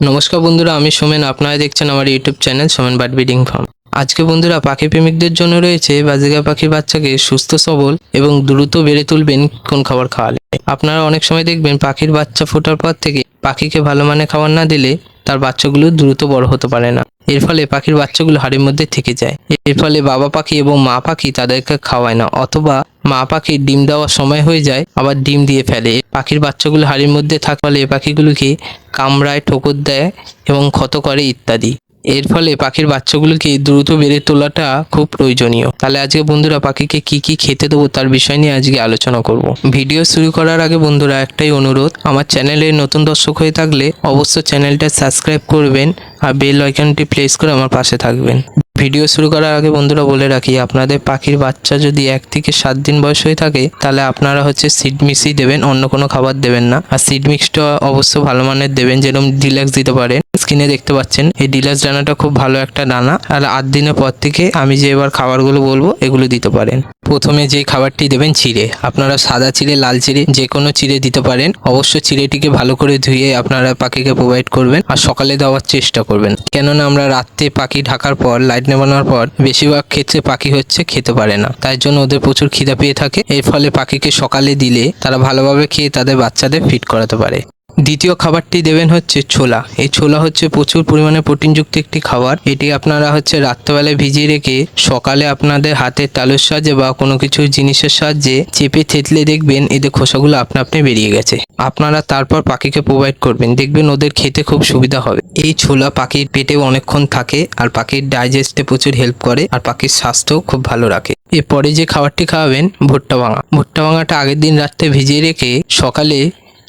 নমস্কার বন্ধুরা, আমি সোমেন। আপনারা দেখছেন আমার YouTube channel Somen bird breeding farm. আজকে বন্ধুরা, পাখি প্রেমিকদের জন্য রয়েছে বাজিগা পাখির বাচ্চাকে সুস্থ, সবল এবং দ্রুত বেড়ে তুলবেন কোন খাবার খাওয়ালে। আপনারা অনেক সময় দেখবেন পাখির বাচ্চা ফোটার পর থেকে পাখিকে ভালো মানে খাবার না দিলে তার বাচ্চাগুলো দ্রুত বড় হতে পারে না। এর ফলে পাখির বাচ্চাগুলো হাড়ির মধ্যে থেকে যায়। এর ফলে বাবা পাখি এবং মা পাখি তাদেরকে খাওয়ায় না, অথবা মা পাখির ডিম দেওয়ার সময় হয়ে যায়, আবার ডিম দিয়ে ফেলে। পাখির বাচ্চাগুলো হাড়ির মধ্যে থাকলে পাখিগুলোকে কামড়ায় ঠোকর দেয় এবং ক্ষত করে ইত্যাদি। এর ফলে পাখির বাচ্চাগুলোকে দ্রুত বেড়ে তোলাটা খুব প্রয়োজনীয়। তাহলে আজকে বন্ধুরা পাখিকে কি কি খেতে দেবো তার বিষয় নিয়ে আজকে আলোচনা করব। ভিডিও শুরু করার আগে বন্ধুরা একটাই অনুরোধ, আমার চ্যানেলে নতুন দর্শক হয়ে থাকলে অবশ্য চ্যানেলটা সাবস্ক্রাইব করবেন আর বেল আইকনটি প্রেস করে আমার পাশে থাকবেন। ভিডিও শুরু করার আগে বন্ধুরা বলে রাখি, আপনাদের পাখির বাচ্চা যদি এক থেকে সাত দিন বয়স হয়ে থাকে, তাহলে আপনারা হচ্ছে সিড মিক্সই দেবেন, অন্য কোনো খাবার দেবেন না। আর সিড মিক্সটা অবশ্য ভালো মানের দেবেন, যেরকম ডিলাক্স দিতে পারেন। স্ক্রিনে দেখতে পাচ্ছেন, এই ডিলাক্স দানাটা খুব ভালো একটা দানা। আর আট দিনের পর থেকে আমি যে এবার খাবারগুলো বলব, এগুলো দিতে পারেন। প্রথমে যে খাবারটি দেবেন চিড়ে। আপনারা সাদা চিড়ে, লাল চিড়ে, যে কোনো চিড়ে দিতে পারেন। অবশ্য চিড়েটিকে ভালো করে ধুয়ে আপনারা পাখিকে প্রোভাইড করবেন আর সকালে দেওয়ার চেষ্টা করবেন। কেননা আমরা রাত্রে পাখি ঢাকার পর লাইট নেবানোর পর, বেশিরভাগ ক্ষেত্রে পাখি হচ্ছে খেতে পারে না। তাই জন্য ওদের প্রচুর খিদা পেয়ে থাকে। এর ফলে পাখিকে সকালে দিলে তারা ভালোভাবে খেয়ে তাদের বাচ্চাদের ফিট করাতে পারে। দ্বিতীয় খাবারটি দেবেন হচ্ছে ছোলা। এই ছোলা হচ্ছে প্রচুর পরিমাণে প্রোটিনযুক্ত একটি খাবার। এটি আপনারা হচ্ছে রাত্রেবেলায় ভিজিয়ে রেখে সকালে আপনাদের হাতের তালুর সাহায্যে বা কোনো কিছু জিনিসের সাহায্যে চেপে থেতলে দেখবেন এদের খোসাগুলো আপনা আপনি বেরিয়ে গেছে। আপনারা তারপর পাখিকে প্রোভাইড করবেন। দেখবেন ওদের খেতে খুব সুবিধা হবে। এই ছোলা পাখির পেটেও অনেকক্ষণ থাকে আর পাখির ডাইজেস্টে প্রচুর হেল্প করে আর পাখির স্বাস্থ্যও খুব ভালো রাখে। এরপরে যে খাবারটি খাওয়াবেন, ভুট্টা ভাঙা। ভুট্টা ভাঙাটা আগের দিন রাত্রে ভিজিয়ে রেখে সকালে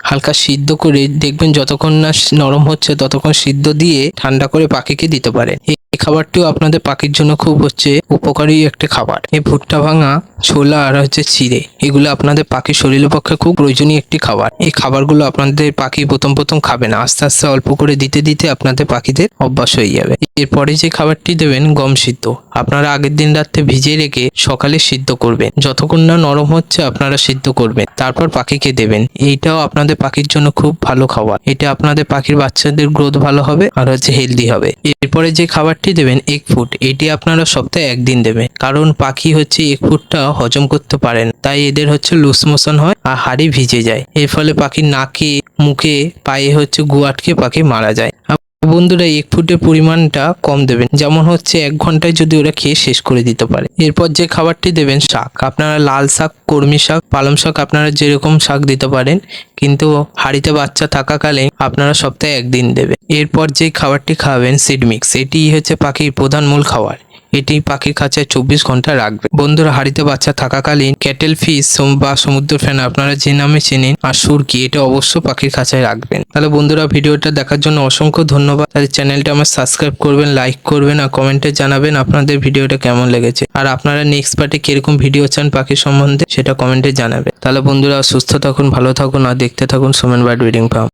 হালকা সিদ্ধ করে দেখবেন যতক্ষণ না নরম হচ্ছে, ততক্ষণ সিদ্ধ দিয়ে ঠান্ডা করে পাখিকে দিতে পারেন। খাবারটিও আপনাদের পাখির জন্য খুব হচ্ছে উপকারী একটি খাবার। এই ভুট্টা ভাঙা, ছোলা আর হচ্ছে চিড়ে, এগুলো আপনাদের পাখির শরীরের পক্ষে খুব প্রয়োজনীয় একটি খাবার। এই খাবারগুলো আপনাদের পাখি প্রথম প্রথম খাবে না, আস্তে আস্তে অল্প করে দিতে দিতে আপনাদের পাখিদের অভ্যাস হয়ে যাবে। এরপরে যে খাবারটি দেবেন, গম সিদ্ধ। আপনারা আগের দিন রাত্রে ভিজিয়ে রেখে সকালে সিদ্ধ করবেন। যতক্ষণ না নরম হচ্ছে, আপনারা সিদ্ধ করবেন। তারপর পাখিকে দেবেন। এইটাও আপনাদের পাখির জন্য খুব ভালো খাবার। এটা আপনাদের পাখির বাচ্চাদের গ্রোথ ভালো হবে আর হচ্ছে হেলদি হবে। এরপরে যে খাবারটি দেবেন এক ফুট, এটি আপনারা সপ্তাহে একদিন দেবেন। কারণ পাখি হচ্ছে এক ফুটটা হজম করতে পারেন তাই এদের হচ্ছে লুজ মোশন হয় আর হাড়ি ভিজে যায়। এর ফলে পাখির নাকে, মুখে, পায়ে হচ্ছে গু আটকে পাখি মারা যায়। বন্ধুরা এক ফুটের পরিমাণটা কম দেবেন। যেমন হচ্ছে এক ঘন্টায় যদি ওরা খেয়ে শেষ করে দিতে পারে। এরপর যে খাবারটি দেবেন শাক। আপনারা লাল শাক কর্মী শাক, পালং শাক আপনারা যেরকম শাক দিতে পারেন, কিন্তু হাড়িতে বাচ্চা থাকাকালে আপনারা সপ্তাহে একদিন দেবেন। এরপর যে খাবারটি খাওয়াবেন সিডমিক্স এটি হচ্ছে পাখির প্রধান মূল খাবার। এটি পাখির খাঁচায় চব্বিশ ঘণ্টা রাখবে। বন্ধুরা, হাড়িতে বাচ্চা থাকাকালীন ক্যাটেল ফিশ বা সমুদ্র ফ্যান আপনারা যে নামে চেনেন আর সুরকি এটা অবশ্য পাখির খাঁচায় রাখবেন। তাহলে বন্ধুরা, ভিডিওটা দেখার জন্য অসংখ্য ধন্যবাদ। তাহলে চ্যানেলটা আমার সাবস্ক্রাইব করবেন, লাইক করবেন আর কমেন্টে জানাবেন আপনাদের ভিডিওটা কেমন লেগেছে। আর আপনারা নেক্সট পার্টে কীরকম ভিডিও চান পাখি সম্বন্ধে, সেটা কমেন্টে জানাবেন। তাহলে বন্ধুরা, সুস্থ থাকুন, ভালো থাকুন আর দেখতে থাকুন সোমেন বার্ড ব্রিডিং ফার্ম।